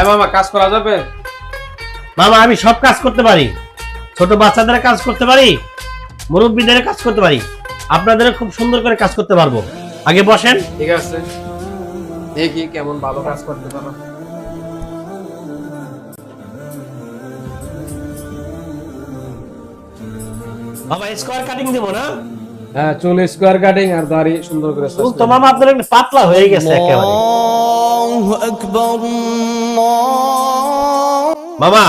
আয় মামা কাজ করা যাবে? মামা আমি সব কাজ করতে পারি। ছোট বাচ্চাদের কাজ করতে পারি মুরব্বীদের কাজ করতে পারি। আপনাদের খুব সুন্দর করে কাজ করতে পারব। আগে বসেন। ঠিক আছে। দেখি কেমন ভালো কাজ করতে পারো। বাবা মামা হ্যাঁ, পাতলা হয়ে গেছে একেবারে। মামা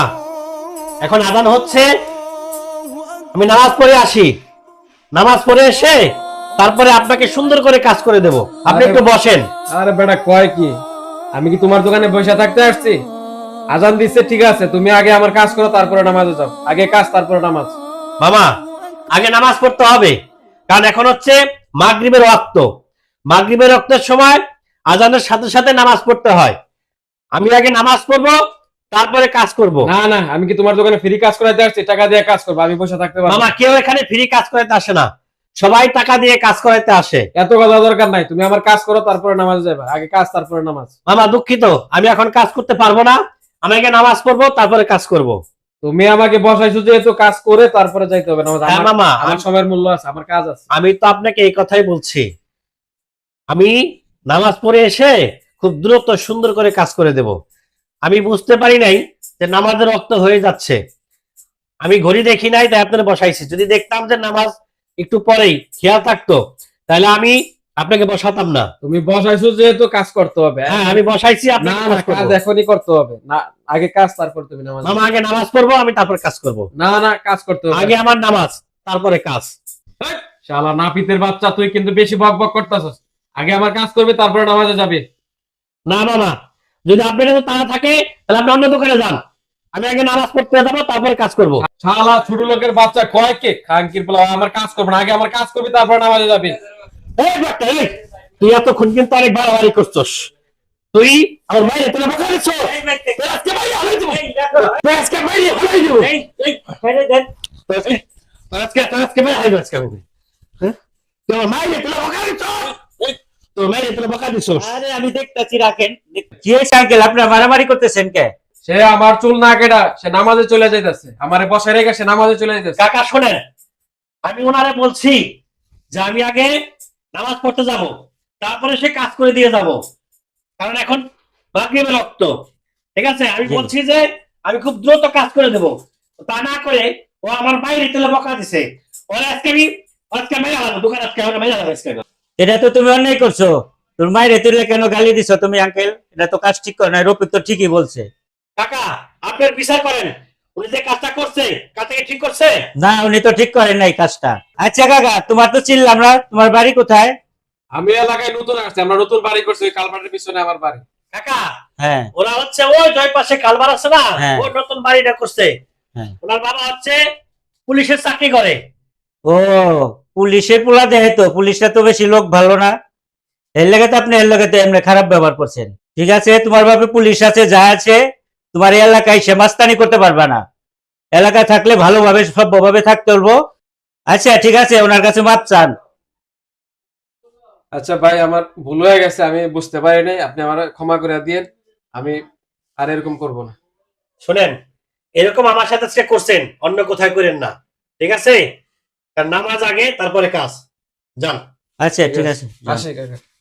এখন আদান হচ্ছে আমি নামাজ পড়ে আসি। নামাজ পড়ে এসে তারপরে আপনাকে সুন্দর করে কাজ করে দেব। আপনি একটু বসেন। আরে বেটা কয় কি? আমি কি তোমার দোকানে বসে থাকতে আসছি? আজান দিচ্ছে ঠিক আছে তুমি আগে আমার কাজ করো তারপরে নামাজে যাও। আগে কাজ তারপরে নামাজ। মামা আগে নামাজ পড়তে হবে। কারণ এখন হচ্ছে মাগরিবের রক্ত মাগরিবের রক্তের সময় আজানের সাথে সাথে নামাজ পড়তে হয়। আমি আগে নামাজ পড়ব তারপরে কাজ করব। না না আমি কি তোমার দোকানে ফ্রি কাজ করাইতে আসছি? টাকা দিয়ে কাজ করব আমি বসে থাকতে পারব মামা কেউ এখানে ফ্রি কাজ করাতে আসে না। সবাই টাকা দিয়ে কাজ করাতে আসে। এত কথা দরকার নাই তুমি আমার কাজ করো তারপরে নামাজে যাবে আগে কাজ তারপরে নামাজ। মামা দুঃখিত আমি এখন কাজ করতে পারব না। আমি আগে নামাজ পড়ব তারপরে কাজ করব। তুমি আমাকে বসাইছো যেহেতু কাজ করে তারপরে যাইতে হবে। নামাজ হ্যাঁ আমার- মামা আমার সময়ের মূল্য আছে আমার কাজ আছে। আমি তো আপনাকে এই কথাই বলছি। আমি নামাজ পড়ে এসে খুব দ্রুত সুন্দর করে কাজ করে দেব। আমি বুঝতে পারি নাই যে নামাজের রক্ত হয়ে যাচ্ছে। আমি ঘড়ি দেখি নাই তাই আপনার বসাইছি। যদি দেখতাম যে নামাজ একটু পরেই খেয়াল থাকতো তাহলে আমি আপনাকে বসাতাম না। তুমি বসাইছো যেহেতু কাজ করতে হবে। হ্যাঁ আমি বসাইছি না কাজ এখনই করতে হবে। না আগে কাজ তারপর তুমি নামাজ মামা আগে নামাজ পড়ব আমি তারপর কাজ করব। না না কাজ করতে হবে। আগে আমার নামাজ তারপরে কাজ। শালা নাপিতের বাচ্চা তুই কিন্তু বেশি বক বক করতেছস। আগে আমার কাজ করবে তারপরে নামাজে যাবে। না মামা যদি আপনার কাছে তারা থাকে তাহলে আপনি অন্য দোকানে যান। আমি আগে নামাজ পড়তে যাব তারপরে কাজ করব। শালা ছোট লোকের বাচ্চা কয় কে? খাঙ্কির পোলা আমার কাজ করবে না আগে আমার কাজ করবে তারপরে নামাজে যাবে। এই বাচ্চা, এই, তুই এতক্ষণ কিন্তু অনেক বাড়াবাড়ি করছস। তুই আমার মায়ের তোরা দিচ্ছ। আজকে দিব। তোর আজকে দিব। তোর আজকে- তোর আজকে তোর আজকে বাইরে হলাই দিব আজকে আমি। হ্যাঁ? তোরা দিচ্ছ। তোরা বকা আরে আমি দেখতেছি রাখেন। কি হয়েছে আঙ্কেল আপনারা মারামারি করতেছেন কে? সে আমার চুল না কেটা সে নামাজে চলে যাইতেছে। আমারে বসায় রেখে সে নামাজে চলে যাইতেছে। কাকা শোনেন। আমি ওনারে বলছি যে আমি আগে নামাজ পড়তে যাব তারপরে সে কাজ করে দিয়ে যাব। কারণ এখন মাগরিবের রক্ত। ঠিক আছে? আমি বলছি যে আমি খুব দ্রুত কাজ করে দেব। তা না করে ও আমার বাইরে তেলে বকা দিছে। ওরা আজকে আমি আজকে মেরে হারাবো দোকান আজকে আমার মেরে হারাবো আজকে। এটা তো তুমি অন্যায় করছ। তোর মায়ের তুলে কেন গালি দিছো তুমি আঙ্কেল এটা তো কাজ ঠিক করে না রফিক তো ঠিকই বলছে। কাকা আপনার বিচার করেন। উনি যে কাজটা করছে ঠিক করছে? না উনি তো ঠিক করেন নাই কাজটা। আচ্ছা কাকা তোমার তো বাড়ি কোথায়? আমি এলাকায় নতুন আসছি আমরা নতুন বাড়ি করছি পিছনে আমার বাড়ি। কাকা হ্যাঁ। ওরা হচ্ছে ওই পাশে কালবার আছে না হ্যাঁ। ওই নতুন বাড়িটা করছে। হ্যাঁ। ওনার বাবা হচ্ছে পুলিশের চাকরি করে। ও পুলিশের পোলা দেহে তো পুলিশটা তো বেশি লোক ভালো না। এর লেগে তো আপনি এর লেগে তো এমনি খারাপ ব্যবহার করছেন। ঠিক আছে তোমার ভাবে পুলিশ আছে যা আছে তোমার এই এলাকায় সে মাস্তানি করতে পারবা না। এলাকায় থাকলে ভালোভাবে সভ্যভাবে থাকতে বলব। আচ্ছা ঠিক আছে ওনার কাছে মাপ চান। আচ্ছা ভাই আমার ভুল হয়ে গেছে আমি বুঝতে পারি নাই। আপনি আমার ক্ষমা করে দিয়ে আমি আর এরকম করব না। শোনেন এরকম আমার সাথে আজকে করছেন অন্য কোথায় করেন না। ঠিক আছে? নামাজ আগে তারপরে কাজ। যান। আচ্ছা ঠিক আছে। আসে কাকা।